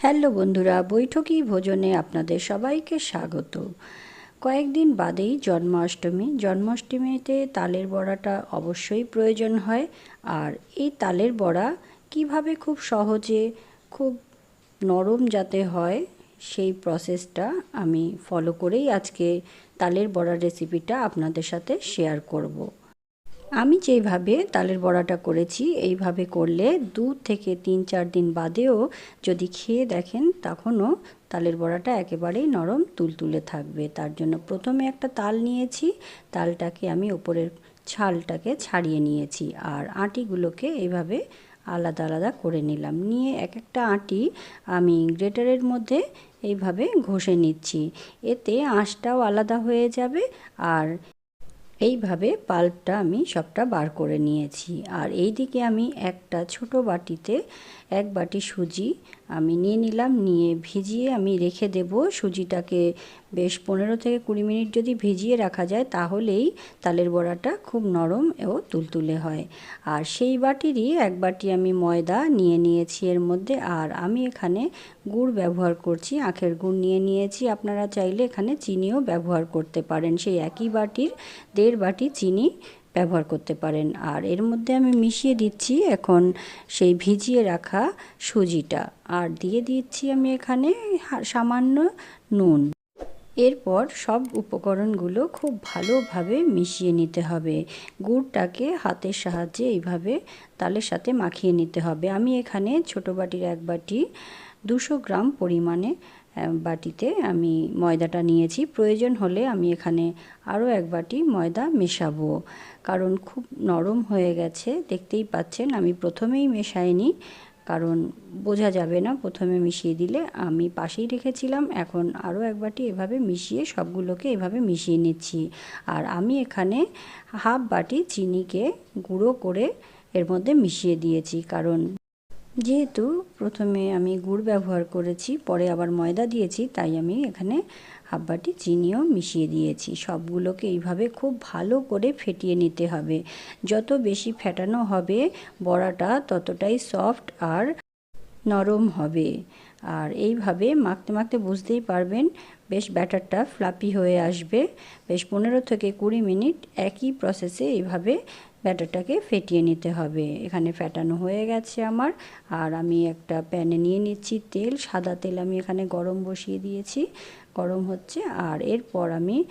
Hello বন্ধুরা, বৈঠকি ভোজনে আপনাদের সবাইকে স্বাগত। কয়েকদিন বাদেই জন্মাষ্টমী। জন্মাষ্টমীতে তালের বড়াটা অবশ্যই প্রয়োজন হয়। আর এই তালের বড়া কীভাবে খুব সহজে, খুব নরম যাতে হয়, সেই প্রসেসটা আমি ফলো করেই আজকে তালের বড়ার রেসিপিটা আপনাদের সাথে শেয়ার করব। আমি যেইভাবে তালের বড়াটা করেছি, এইভাবে করলে দু থেকে তিন, চার দিন বাদেও যদি খেয়ে দেখেন তখনও তালের বড়াটা একেবারেই নরম তুলতুলে থাকবে। তার জন্য প্রথমে একটা তাল নিয়েছি, তালটাকে আমি ওপরের ছালটাকে ছাড়িয়ে নিয়েছি আর আটিগুলোকে এইভাবে আলাদা আলাদা করে নিলাম। নিয়ে এক একটা আটি আমি গ্রেটারের মধ্যে এইভাবে ঘষে নিচ্ছি। এতে আঁশটাও আলাদা হয়ে যাবে আর এইভাবে পাল্পটা আমি সবটা বার করে নিয়েছি। আর এই দিকে আমি একটা ছোট বাটিতে এক বাটি সুজি আমি নিয়ে নিলাম, নিয়ে ভিজিয়ে আমি রেখে দেব সুজিটাকে বেশ পনেরো থেকে কুড়ি মিনিট যদি ভিজিয়ে রাখা যায়, তাহলেই তালের বড়াটা খুব নরম ও তুলতুলে হয়। আর সেই বাটিরই এক বাটি আমি ময়দা নিয়ে নিয়েছি এর মধ্যে, আর আমি এখানে গুড় ব্যবহার করছি, আখের গুড় নিয়ে নিয়েছি। আপনারা চাইলে এখানে চিনিও ব্যবহার করতে পারেন, সেই একই বাটির দেড় বাটি চিনি ব্যবহার করতে পারেন। আর এর মধ্যে আমি মিশিয়ে দিচ্ছি এখন সেই ভিজিয়ে রাখা সুজিটা। আর দিয়ে দিচ্ছি আমি এখানে সামান্য নুন। এরপর সব উপকরণগুলো খুব ভালোভাবে মিশিয়ে নিতে হবে। গুড়টাকে হাতের সাহায্যে এইভাবে তালের সাথে মাখিয়ে নিতে হবে। আমি এখানে ছোটো বাটির এক বাটি দুশো গ্রাম পরিমাণে বাটিতে আমি ময়দাটা নিয়েছি। প্রয়োজন হলে আমি এখানে আরও এক বাটি ময়দা মেশাবো। কারণ খুব নরম হয়ে গেছে, দেখতেই পাচ্ছেন আমি প্রথমেই মেশাইনি। কারণ বোঝা যাবে না, প্রথমে মিশিয়ে দিলে আমি পাশেই রেখেছিলাম, এখন আরও এক বাটি এভাবে মিশিয়ে সবগুলোকে এভাবে মিশিয়ে নিচ্ছি। আর আমি এখানে হাফ বাটি চিনিকে গুঁড়ো করে এর মধ্যে মিশিয়ে দিয়েছি, কারণ যেহেতু প্রথমে আমি গুড় ব্যবহার করেছি, পরে আবার ময়দা দিয়েছি, তাই আমি এখানে হাফ বাটি চিনিও মিশিয়ে দিয়েছি। সবগুলোকে এইভাবে খুব ভালো করে ফেটিয়ে নিতে হবে। যত বেশি ফেটানো হবে, বড়াটা ততটাই সফট আর নরম হবে। আর এইভাবে মাখতে মাখতে বুঝতেই পারবেন, বেশ ব্যাটারটা ফ্লাপি হয়ে আসবে। বেশ পনেরো থেকে কুড়ি মিনিট একই প্রসেসে এইভাবে ব্যাটারটাকে ফেটিয়ে নিতে হবে। এখানে ফ্যাটানো হয়ে গেছে আমার। আর আমি একটা প্যানে নিয়ে নিচ্ছি তেল। সাদা তেল আমি এখানে গরম বসিয়ে দিয়েছি। গরম হচ্ছে। আর এরপর আমি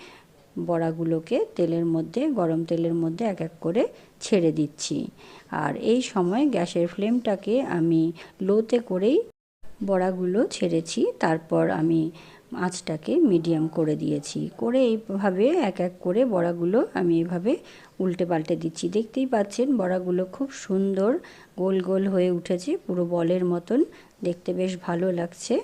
বড়াগুলোকে তেলের মধ্যে, গরম তেলের মধ্যে এক এক করে ছেড়ে দিচ্ছি। আর এই সময় গ্যাসের ফ্লেমটাকে আমি লোতে করেই বড়াগুলো ছেড়েছি। তারপর আমি আঁচটাকে মিডিয়াম করে দিয়েছি। করে এইভাবে এক এক করে বড়াগুলো আমি এভাবে উল্টে পাল্টে দিচ্ছি। দেখতেই পাচ্ছেন, বড়াগুলো খুব সুন্দর গোল গোল হয়ে উঠেছে, পুরো বলের মতন। দেখতে বেশ ভালো লাগছে।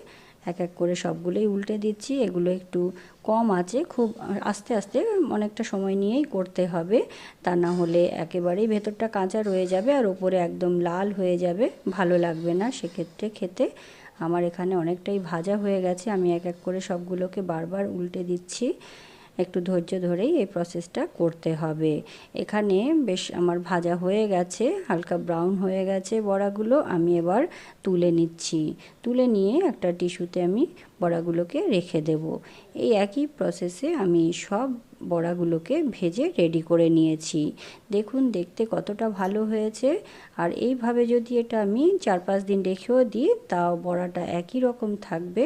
এক এক করে সবগুলোই উল্টে দিচ্ছি। এগুলো একটু কম আছে, খুব আস্তে আস্তে অনেকটা সময় নিয়েই করতে হবে। তা না হলে একেবারেই ভেতরটা কাঁচা রয়ে যাবে আর ওপরে একদম লাল হয়ে যাবে। ভালো লাগবে না সেক্ষেত্রে খেতে। আমার এখানে অনেকটাই ভাজা হয়ে গেছে। আমি এক এক করে সবগুলোকে বারবার উল্টে দিচ্ছি। একটু ধৈর্য ধরেই এই প্রসেসটা করতে হবে। এখানে বেশ আমার ভাজা হয়ে গেছে, হালকা ব্রাউন হয়ে গেছে বড়াগুলো। আমি এবার তুলে নিচ্ছি। তুলে নিয়ে একটা টিস্যুতে আমি বড়াগুলোকে রেখে দেব। এই একই প্রসেসে আমি সব বড়াগুলোকে ভেজে রেডি করে নিয়েছি। দেখুন, দেখতে কতটা ভালো হয়েছে। আর এইভাবে যদি এটা আমি চার পাঁচ দিন রেখেও দিই, তাও বড়াটা একই রকম থাকবে।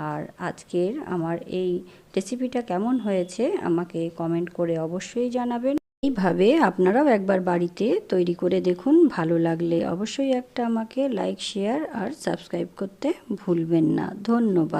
আর আজকের আমার এই রেসিপিটা কেমন হয়েছে, আমাকে কমেন্ট করে অবশ্যই জানাবেন। এইভাবে আপনারাও একবার বাড়িতে তৈরি করে দেখুন, ভালো লাগলে অবশ্যই একটা আমাকে লাইক শেয়ার আর সাবস্ক্রাইব করতে ভুলবেন না। ধন্যবাদ।